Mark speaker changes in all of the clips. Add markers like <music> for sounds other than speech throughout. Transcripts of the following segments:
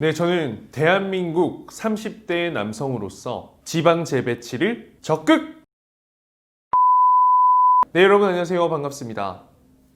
Speaker 1: 네, 저는 대한민국 30대 남성으로서 지방 재배치를 적극! 네, 여러분 안녕하세요. 반갑습니다.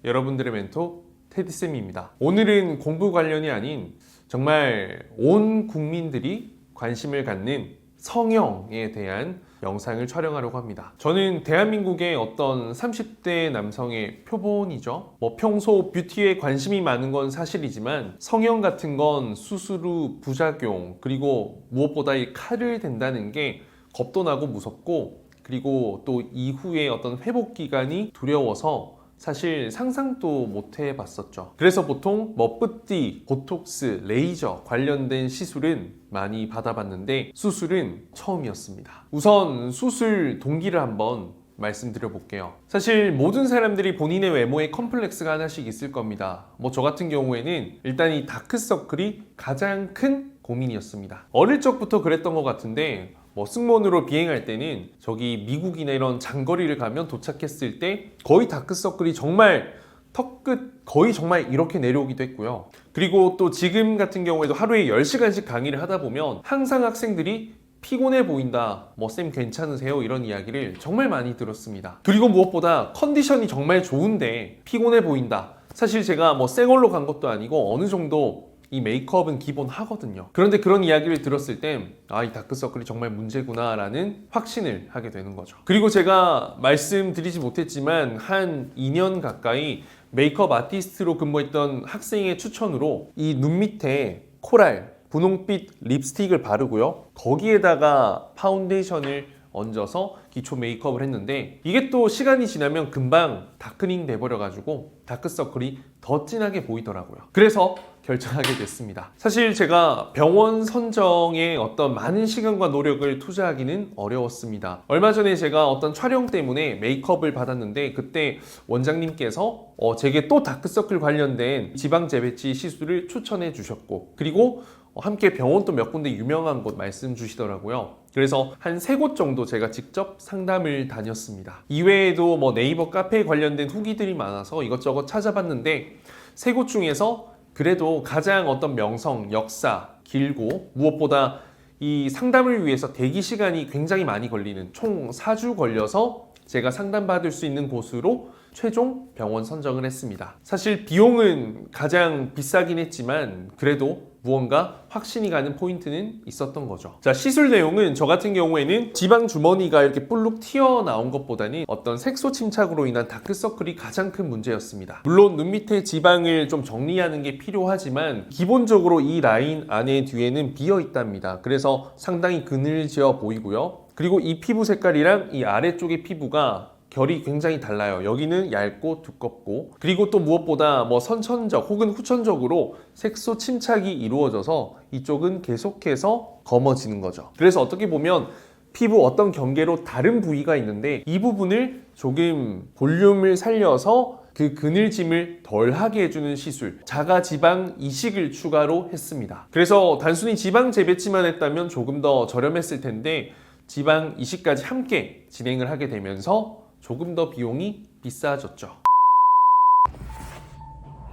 Speaker 1: 여러분들의 멘토 테디쌤입니다. 오늘은 공부 관련이 아닌 정말 온 국민들이 관심을 갖는 성형에 대한 영상을 촬영하려고 합니다. 저는 대한민국의 어떤 30대 남성의 표본이죠. 뭐 평소 뷰티에 관심이 많은 건 사실이지만 성형 같은 건 수술 후 부작용 그리고 무엇보다 이 칼을 댄다는 게 겁도 나고 무섭고 그리고 또 이후에 어떤 회복 기간이 두려워서 사실 상상도 못 해봤었죠. 그래서 보통 머프띠, 보톡스, 레이저 관련된 시술은 많이 받아봤는데 수술은 처음이었습니다. 우선 수술 동기를 한번 말씀드려 볼게요. 사실 모든 사람들이 본인의 외모에 컴플렉스가 하나씩 있을 겁니다. 뭐 저 같은 경우에는 일단 이 다크서클이 가장 큰 고민이었습니다. 어릴 적부터 그랬던 것 같은데 뭐 승무원으로 비행할 때는 저기 미국이나 이런 장거리를 가면 도착했을 때 거의 다크서클이 정말 턱끝 거의 정말 이렇게 내려오기도 했고요. 그리고 또 지금 같은 경우에도 하루에 10시간씩 강의를 하다 보면 항상 학생들이 피곤해 보인다. 뭐 쌤 괜찮으세요? 이런 이야기를 정말 많이 들었습니다. 그리고 무엇보다 컨디션이 정말 좋은데 피곤해 보인다. 사실 제가 뭐 쌩얼로 간 것도 아니고 어느 정도 이 메이크업은 기본 하거든요. 그런데 그런 이야기를 들었을 땐, 아, 이 다크서클이 정말 문제구나라는 확신을 하게 되는 거죠. 그리고 제가 말씀드리지 못했지만, 한 2년 가까이 메이크업 아티스트로 근무했던 학생의 추천으로 이 눈 밑에 코랄, 분홍빛 립스틱을 바르고요. 거기에다가 파운데이션을 얹어서 기초 메이크업을 했는데 이게 또 시간이 지나면 금방 다크닝 돼버려가지고 다크서클이 더 진하게 보이더라고요. 그래서 결정하게 됐습니다. 사실 제가 병원 선정에 어떤 많은 시간과 노력을 투자하기는 어려웠습니다. 얼마 전에 제가 어떤 촬영 때문에 메이크업을 받았는데 그때 원장님께서 어, 제게 또 다크서클 관련된 지방 재배치 시술을 추천해 주셨고 그리고 어, 함께 병원도 몇 군데 유명한 곳 말씀 주시더라고요. 그래서 한 세 곳 정도 제가 직접 상담을 다녔습니다. 이외에도 뭐 네이버 카페 관련된 후기들이 많아서 이것저것 찾아봤는데 세 곳 중에서 그래도 가장 어떤 명성, 역사, 길고 무엇보다 이 상담을 위해서 대기 시간이 굉장히 많이 걸리는 총 4주 걸려서 제가 상담받을 수 있는 곳으로 최종 병원 선정을 했습니다. 사실 비용은 가장 비싸긴 했지만 그래도 무언가 확신이 가는 포인트는 있었던 거죠. 자, 시술 내용은 저 같은 경우에는 지방 주머니가 이렇게 볼록 튀어나온 것보다는 어떤 색소 침착으로 인한 다크서클이 가장 큰 문제였습니다. 물론 눈 밑에 지방을 좀 정리하는 게 필요하지만 기본적으로 이 라인 안에 뒤에는 비어 있답니다. 그래서 상당히 그늘지어 보이고요. 그리고 이 피부 색깔이랑 이 아래쪽의 피부가 결이 굉장히 달라요. 여기는 얇고 두껍고 그리고 또 무엇보다 뭐 선천적 혹은 후천적으로 색소 침착이 이루어져서 이쪽은 계속해서 검어지는 거죠. 그래서 어떻게 보면 피부 어떤 경계로 다른 부위가 있는데 이 부분을 조금 볼륨을 살려서 그 그늘짐을 덜 하게 해주는 시술 자가 지방 이식을 추가로 했습니다. 그래서 단순히 지방 재배치만 했다면 조금 더 저렴했을 텐데 지방 이식까지 함께 진행을 하게 되면서 조금 더 비용이 비싸졌죠.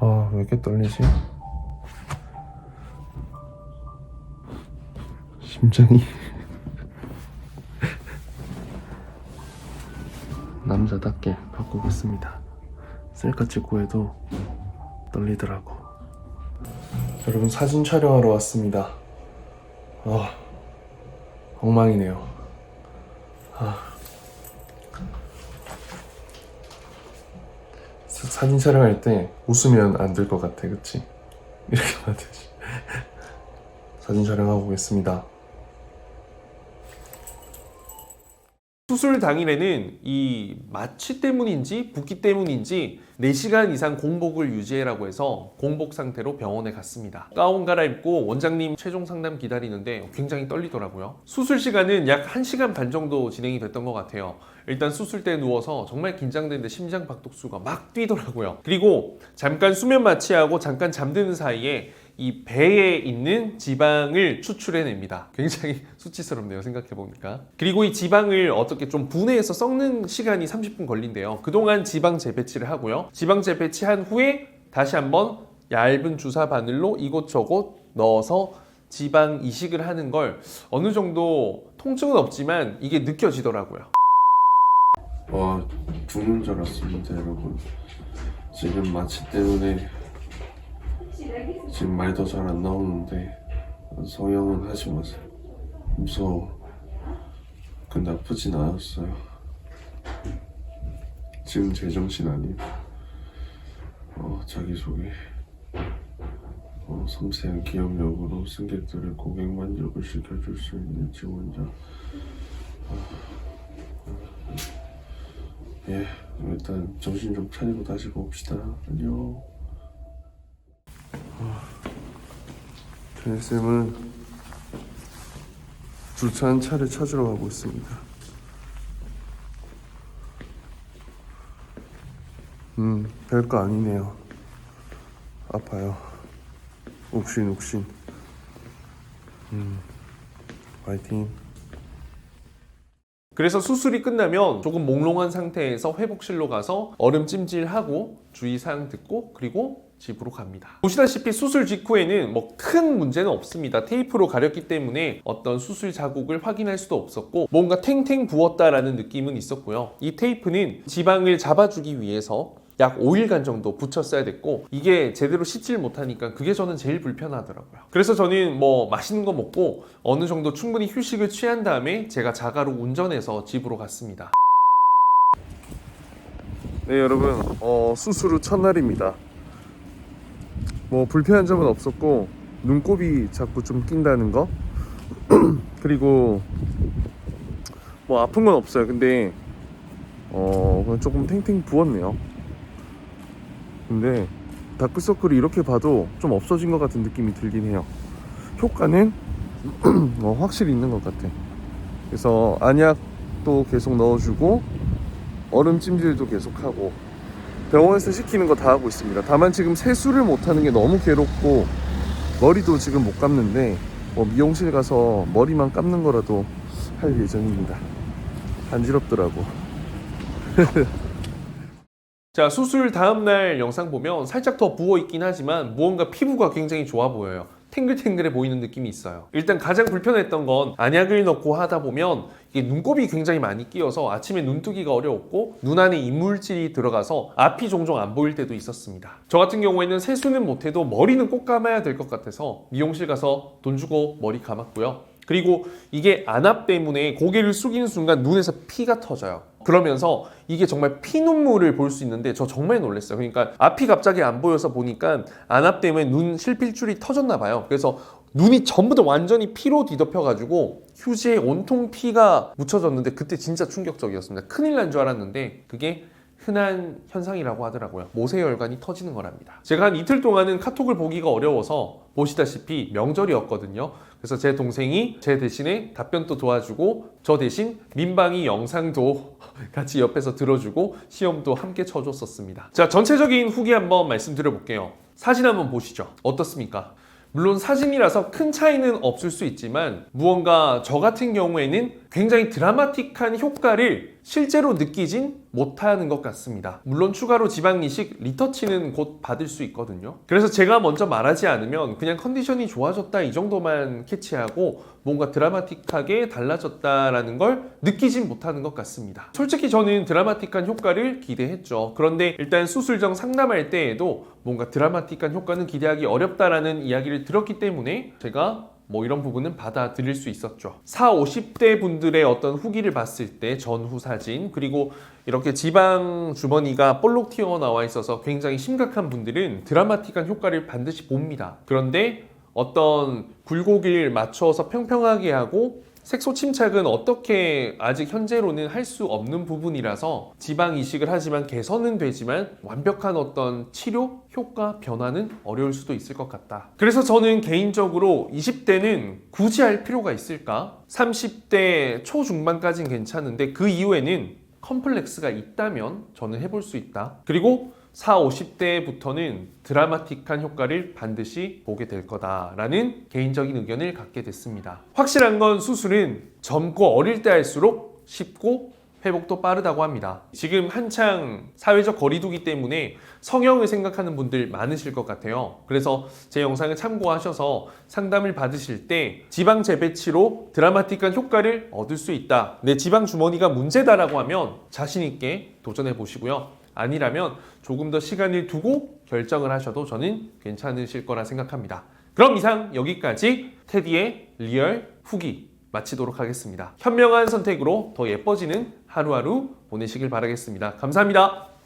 Speaker 2: 아, 왜 이렇게 떨리지? 심장이 <laughs> 남자답게 바꾸겠습니다. 셀카 찍고 해도 떨리더라고. 여러분 사진 촬영하러 왔습니다. 아, 엉망이네요. 아. 사- 사진 촬영할 때 웃으면 안 될 것 같아, 그치? 이렇게 되지. 사진 촬영하고 오겠습니다.
Speaker 1: 수술 당일에는 이 마취 때문인지 붓기 때문인지 4시간 이상 공복을 유지해라고 해서 공복 상태로 병원에 갔습니다. 가운 갈아입고 원장님 최종 상담 기다리는데 굉장히 떨리더라고요. 수술 시간은 약 1시간 반 정도 진행이 됐던 것 같아요. 일단 수술 때 누워서 정말 긴장되는데 심장 박동수가 막 뛰더라고요. 그리고 잠깐 수면 마취하고 잠깐 잠드는 사이에 이 배에 있는 지방을 추출해냅니다. 굉장히 <laughs> 수치스럽네요. 생각해보니까. 그리고 이 지방을 어떻게 좀 분해해서 썩는 시간이 30분 걸린대요. 그동안 지방 재배치를 하고요. 지방 재배치한 후에 다시 한번 얇은 주사 바늘로 이곳저곳 넣어서 지방 이식을 하는 걸 어느 정도 통증은 없지만 이게 느껴지더라고요.
Speaker 2: 와 죽는 줄 알았습니다 여러분 지금 마취 때문에 지금 말도 잘 안 나오는데 성형은 하지 마세요. 무서워. 근데 아프진 않았어요. 지금 제정신 아니에요. 어, 자기소개. 어, 섬세한 기억력으로 승객들의 고객 만족을 시켜줄 수 있는 지원자 예, 일단 정신 좀 차리고 다시 봅시다. 안녕. 쌤은 주차한 차를 찾으러 가고 있습니다. 음, 별거 아니네요. 아파요. 욱신 욱신. 음, 파이팅.
Speaker 1: 그래서 수술이 끝나면 조금 몽롱한 상태에서 회복실로 가서 얼음 찜질하고 주의사항 듣고 그리고 집으로 갑니다. 보시다시피 수술 직후에는 뭐 큰 문제는 없습니다. 테이프로 가렸기 때문에 어떤 수술 자국을 확인할 수도 없었고 뭔가 탱탱 부었다라는 느낌은 있었고요. 이 테이프는 지방을 잡아주기 위해서 약 5일간 정도 붙였어야 됐고 이게 제대로 씻질 못하니까 그게 저는 제일 불편하더라고요. 그래서 저는 뭐 맛있는 거 먹고 어느 정도 충분히 휴식을 취한 다음에 제가 자가로 운전해서 집으로 갔습니다.
Speaker 2: 네 여러분 어, 수술 후 첫날입니다 뭐 불편한 점은 없었고 눈곱이 자꾸 좀 낀다는 거? <clears throat> 그리고 뭐 아픈 건 없어요. 근데 어 그냥 조금 탱탱 부었네요. 근데 다크서클이 이렇게 봐도 좀 없어진 것 같은 느낌이 들긴 해요. 효과는 어, <clears throat> 확실히 있는 것 같아. 그래서 안약도 계속 넣어주고 얼음 찜질도 계속 하고 병원에서 시키는 거 다 하고 있습니다. 다만 지금 세수를 못 하는 게 너무 괴롭고 머리도 지금 못 감는데 뭐 미용실 가서 머리만 감는 거라도 할 예정입니다. 간지럽더라고. <laughs>
Speaker 1: 자 수술 다음날 영상 보면 살짝 더 부어있긴 하지만 무언가 피부가 굉장히 좋아 보여요. 탱글탱글해 보이는 느낌이 있어요. 일단 가장 불편했던 건 안약을 넣고 하다 보면 눈곱이 굉장히 많이 끼어서 아침에 눈뜨기가 어려웠고 눈 안에 이물질이 들어가서 앞이 종종 안 보일 때도 있었습니다. 저 같은 경우에는 세수는 못해도 머리는 꼭 감아야 될 것 같아서 미용실 가서 돈 주고 머리 감았고요. 그리고 이게 안압 때문에 고개를 숙이는 순간 눈에서 피가 터져요. 그러면서 이게 정말 피눈물을 볼 수 있는데 저 정말 놀랐어요. 그러니까 앞이 갑자기 안 보여서 보니까 안압 때문에 눈 실필줄이 터졌나 봐요. 그래서 눈이 전부 다 완전히 피로 뒤덮여가지고 휴지에 온통 피가 묻혀졌는데 그때 진짜 충격적이었습니다. 큰일 난 줄 알았는데 그게 흔한 현상이라고 하더라고요. 모세혈관이 터지는 거랍니다. 제가 한 이틀 동안은 카톡을 보기가 어려워서 보시다시피 명절이었거든요. 그래서 제 동생이 제 대신에 답변도 도와주고 저 대신 민방위 영상도 <laughs> 같이 옆에서 들어주고 시험도 함께 쳐줬었습니다. 자, 전체적인 후기 한번 말씀드려 볼게요. 사진 한번 보시죠. 어떻습니까? 물론 사진이라서 큰 차이는 없을 수 있지만 무언가 저 같은 경우에는 굉장히 드라마틱한 효과를 실제로 느끼진 못하는 것 같습니다. 물론 추가로 지방 이식 리터치는 곧 받을 수 있거든요. 그래서 제가 먼저 말하지 않으면 그냥 컨디션이 좋아졌다 이 정도만 캐치하고 뭔가 드라마틱하게 달라졌다라는 걸 느끼진 못하는 것 같습니다. 솔직히 저는 드라마틱한 효과를 기대했죠. 그런데 일단 수술 전 상담할 때에도 뭔가 드라마틱한 효과는 기대하기 어렵다라는 이야기를 들었기 때문에 제가 뭐 이런 부분은 받아들일 수 있었죠. 4, 50대 분들의 어떤 후기를 봤을 때 전후 사진 그리고 이렇게 지방 주머니가 볼록 튀어나와 있어서 굉장히 심각한 분들은 드라마틱한 효과를 반드시 봅니다. 그런데 어떤 굴곡을 맞춰서 평평하게 하고 색소 침착은 어떻게 아직 현재로는 할 수 없는 부분이라서 지방 이식을 하지만 개선은 되지만 완벽한 어떤 치료 효과 변화는 어려울 수도 있을 것 같다. 그래서 저는 개인적으로 20대는 굳이 할 필요가 있을까? 30대 초중반까지는 괜찮은데 그 이후에는 컴플렉스가 있다면 저는 해볼 수 있다. 그리고 4, 50대부터는 드라마틱한 효과를 반드시 보게 될 거다라는 개인적인 의견을 갖게 됐습니다. 확실한 건 수술은 젊고 어릴 때 할수록 쉽고 회복도 빠르다고 합니다. 지금 한창 사회적 거리두기 때문에 성형을 생각하는 분들 많으실 것 같아요. 그래서 제 영상을 참고하셔서 상담을 받으실 때 지방 재배치로 드라마틱한 효과를 얻을 수 있다. 내 지방 주머니가 문제다라고 하면 자신 있게 도전해 보시고요. 아니라면 조금 더 시간을 두고 결정을 하셔도 저는 괜찮으실 거라 생각합니다. 그럼 이상 여기까지 테디의 리얼 후기 마치도록 하겠습니다. 현명한 선택으로 더 예뻐지는 하루하루 보내시길 바라겠습니다. 감사합니다.